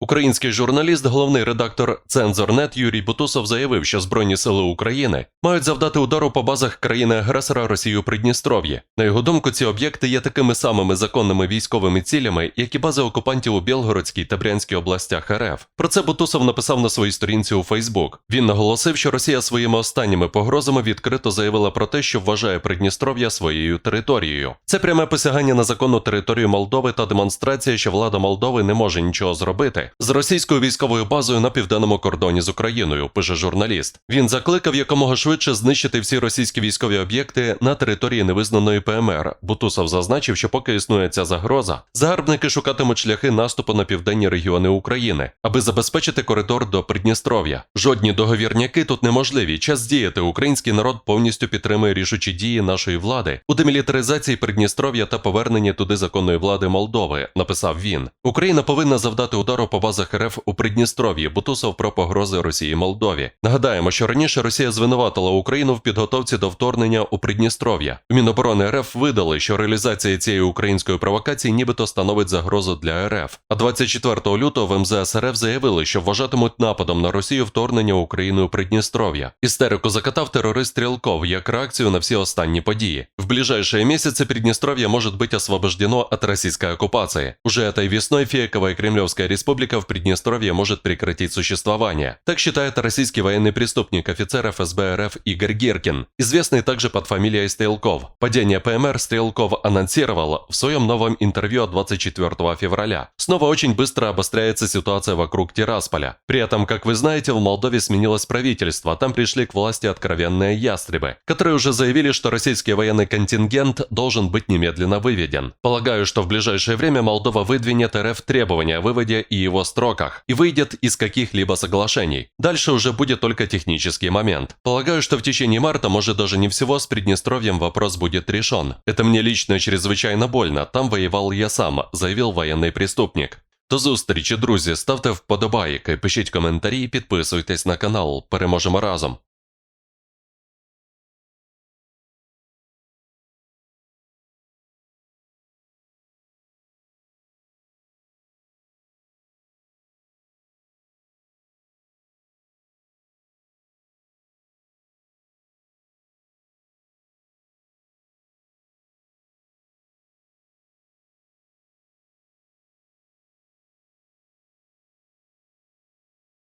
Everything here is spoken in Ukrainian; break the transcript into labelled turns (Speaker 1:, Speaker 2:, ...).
Speaker 1: Український журналіст, головний редактор Цензорнет Юрій Бутусов заявив, що Збройні сили України мають завдати удару по базах країни-агресора Росії у Придністров'ї. На його думку, ці об'єкти є такими самими законними військовими цілями, як і бази окупантів у Білгородській та Брянській областях РФ. Про це Бутусов написав на своїй сторінці у Фейсбук. Він наголосив, що Росія своїми останніми погрозами відкрито заявила про те, що вважає Придністров'я своєю територією. Це пряме посягання на законну територію Молдови та демонстрація, що влада Молдови не може нічого зробити з російською військовою базою на південному кордоні з Україною, пише журналіст. Він закликав якомога швидше знищити всі російські військові об'єкти на території невизнаної ПМР. Бутусов зазначив, що поки існує ця загроза, загарбники шукатимуть шляхи наступу на південні регіони України, аби забезпечити коридор до Придністров'я. Жодні договірняки тут неможливі. Час діяти. Український народ повністю підтримує рішучі дії нашої влади у демілітаризації Придністров'я та поверненні туди законної влади Молдови. Написав він. Україна повинна завдати удару по базах РФ у Придністров'ї. Бутусов про погрози Росії Молдові. Нагадаємо, що раніше Росія звинуватила Україну в підготовці до вторгнення у Придністров'я. В Міноборони РФ видали, що реалізація цієї української провокації нібито становить загрозу для РФ. А 24 лютого в МЗС РФ заявили, що вважатимуть нападом на Росію вторгнення України у Придністров'я. Істерику закатав терорист Стрелков як реакцію на всі останні події. В ближайшие месяцы Приднестровье может быть освобождено от российской оккупации. Уже этой весной Фейковая Кремлевская республика В Приднестровье может прекратить существование. Так считает российский военный преступник, офицер ФСБ РФ Игорь Геркин, известный также под фамилией Стрелков. Падение ПМР Стрелков анонсировал в своем новом интервью от 24 февраля. Снова очень быстро обостряется ситуация вокруг Тирасполя. При этом, как вы знаете, в Молдове сменилось правительство, там пришли к власти откровенные ястребы, которые уже заявили, что российский военный контингент должен быть немедленно выведен. Полагаю, что в ближайшее время Молдова выдвинет РФ требования о выводе и его строках, и выйдет из каких-либо соглашений. Дальше уже будет только технический момент. Полагаю, что в течение марта, может даже не всего, с Приднестровьем вопрос будет решен. Это мне лично чрезвычайно больно, там воевал я сам, заявил военный преступник. До зустрічі, друзі. Ставте вподобайки, пишіть коментарі, підписуйтесь на канал. Переможемо разом.